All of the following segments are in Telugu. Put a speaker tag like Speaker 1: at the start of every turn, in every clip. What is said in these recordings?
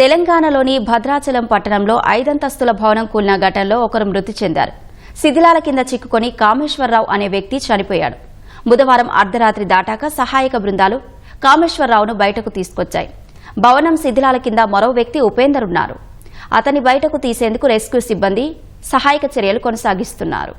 Speaker 1: తెలంగాణలోని భద్రాచలం పట్టణంలో ఐదంతస్తుల భవనం కూలిన ఘటనలో ఒకరు మృతి చెందారు. శిథిలాల కింద చిక్కుకొని కామేశ్వరరావు అనే వ్యక్తి చనిపోయాడు. బుధవారం అర్ధరాత్రి దాటాక సహాయక బృందాలు కామేశ్వరరావును బయటకు తీసుకొచ్చాయి. భవనం శిథిలాల కింద మరో వ్యక్తి ఉపేందర్ ఉన్నారు. అతని బయటకు తీసేందుకు రెస్క్యూ సిబ్బంది సహాయక చర్యలు కొనసాగిస్తున్నారు.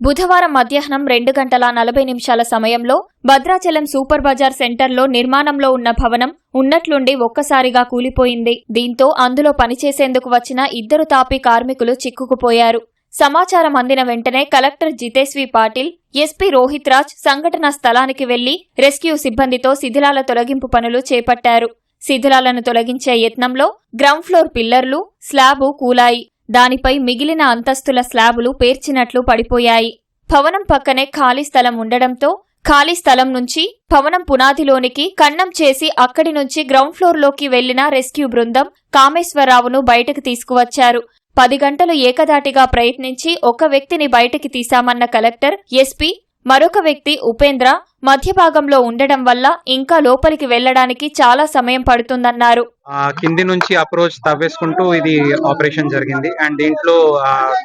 Speaker 2: బుధవారం మధ్యాహ్నం రెండు గంటల నలభై నిమిషాల సమయంలో భద్రాచలం సూపర్ బజార్ సెంటర్లో నిర్మాణంలో ఉన్న భవనం ఉన్నట్లుండి ఒక్కసారిగా కూలిపోయింది. దీంతో అందులో పనిచేసేందుకు వచ్చిన ఇద్దరు తాపీ కార్మికులు చిక్కుకుపోయారు. సమాచారం అందిన వెంటనే కలెక్టర్ జితేశ్వి పాటిల్ ఎస్పీ రోహిత్ రాజ్ సంఘటనా స్థలానికి వెళ్ళి రెస్క్యూ సిబ్బందితో శిథిలాల తొలగింపు పనులు చేపట్టారు. శిథిలాలను తొలగించే యత్నంలో గ్రౌండ్ ఫ్లోర్ పిల్లర్లు స్లాబు కూలాయి. దానిపై మిగిలిన అంతస్తుల స్లాబులు పేర్చినట్లు పడిపోయాయి. భవనం పక్కనే ఖాళీ స్థలం ఉండడంతో ఖాళీ స్థలం నుంచి భవనం పునాదిలోనికి కన్నం చేసి అక్కడి నుంచి గ్రౌండ్ ఫ్లోర్లోకి వెళ్ళిన రెస్క్యూ బృందం కామేశ్వరరావును బయటకు తీసుకువచ్చారు. పది గంటలు ఏకదాటిగా ప్రయత్నించి ఒక వ్యక్తిని బయటికి తీశామన్న కలెక్టర్ ఎస్పీ మరొక వ్యక్తి ఉపేంద్ర మధ్య భాగంలో ఉండడం వల్ల ఇంకా లోపలికి వెళ్ళడానికి చాలా సమయం పడుతుందన్నారు.
Speaker 3: కింది నుంచి అప్రోచ్ తవ్వేసుకుంటూ ఇది ఆపరేషన్ జరిగింది. అండ్ దీంట్లో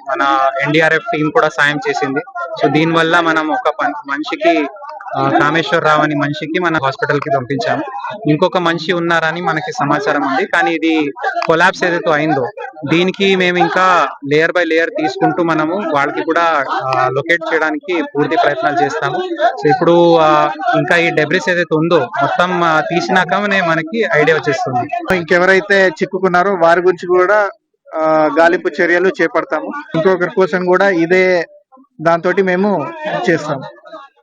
Speaker 3: మన ఎన్డీఆర్ఎఫ్ టీం కూడా సాయం చేసింది. సో దీని వల్ల మనం ఒక మనిషికి ఆ, కామేశ్వరరావు అని మనిషికి మన హాస్పిటల్కి పంపించాము. ఇంకొక మనిషి ఉన్నారని మనకి సమాచారం ఉంది. కానీ ఇది కొలాబ్స్ ఏదైతే అయిందో దీనికి మేము ఇంకా లేయర్ బై లేయర్ తీసుకుంటూ మనము వాళ్ళకి కూడా లొకేట్ చేయడానికి పూర్తి ప్రయత్నాలు చేస్తాము. సో ఇప్పుడు ఇంకా ఈ డెబ్రిస్ ఏదైతే ఉందో మొత్తం ఆ, తీసినాకనే మనకి ఐడియా వచ్చేస్తుంది.
Speaker 4: ఇంకెవరైతే చిక్కుకున్నారో వారి గురించి కూడా ఆ, గాలింపు చర్యలు చేపడతాము. ఇంకొకరి కోసం కూడా ఇదే దాంతో మేము చేస్తాము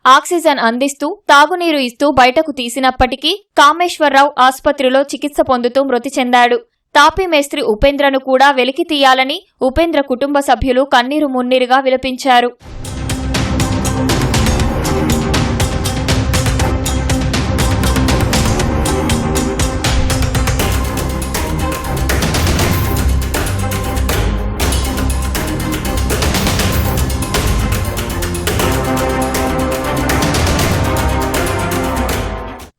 Speaker 2: ఆక్సిజన్ అందిస్తూ తాగునీరు ఇస్తూ బయటకు తీసినప్పటికీ కామేశ్వరరావు ఆసుపత్రిలో చికిత్స పొందుతూ మృతి చెందాడు. తాపీ మేస్త్రి ఉపేంద్రను కూడా వెలికి తీయాలని ఉపేంద్ర కుటుంబ సభ్యులు కన్నీరు మున్నీరుగా విలపించారు.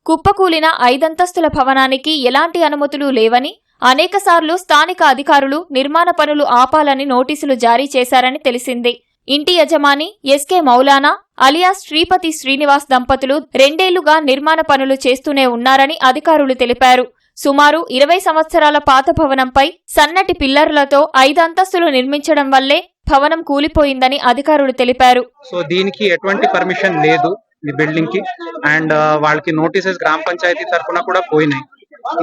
Speaker 2: కుప్పకూలిన ఐదంతస్తుల భవనానికి ఎలాంటి అనుమతులు లేవని అనేకసార్లు స్థానిక అధికారులు నిర్మాణ పనులు ఆపాలని నోటీసులు జారీ చేశారని తెలిసింది. ఇంటి యజమాని ఎస్కే మౌలానా అలియాస్ శ్రీపతి శ్రీనివాస్ దంపతులు రెండేళ్ళుగా నిర్మాణ పనులు చేస్తూనే ఉన్నారని అధికారులు తెలిపారు. సుమారు ఇరవై సంవత్సరాల పాత భవనంపై సన్నటి పిల్లర్లతో ఐదు అంతస్తులు నిర్మించడం వల్లే భవనం కూలిపోయిందని అధికారులు తెలిపారు.
Speaker 3: సో దీనికి ఎటువంటి పర్మిషన్ లేదు ఈ బిల్డింగ్కి అండ్ వాళ్ళకి నోటీసెస్ గ్రామ పంచాయతీ తరఫున కూడా పోయినాయి.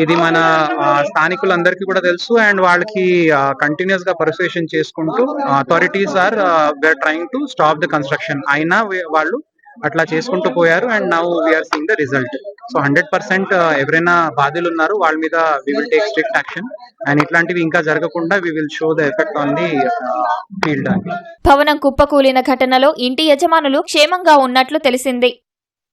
Speaker 3: ఇది మన స్థానికులందరికీ కూడా తెలుసు. అండ్ వాళ్ళకి కంటిన్యూస్గా పర్సువేషన్ చేసుకుంటూ authorities are were trying to stop the construction అయినా వాళ్ళు అట్లా చేసుకుంటూ పోయారు. And now we're seeing the result so hundred percent ఎవరైనా బాధ్యులు ఉన్నారు వాళ్ళ మీద we will take strict action and ఇట్లాంటివి ఇంకా జరగకుండా we will show the effect on the field
Speaker 2: భవనం కుప్పకూలిన ఘటనలో ఇంటి యజమానులు క్షేమంగా ఉన్నట్లు తెలిసింది.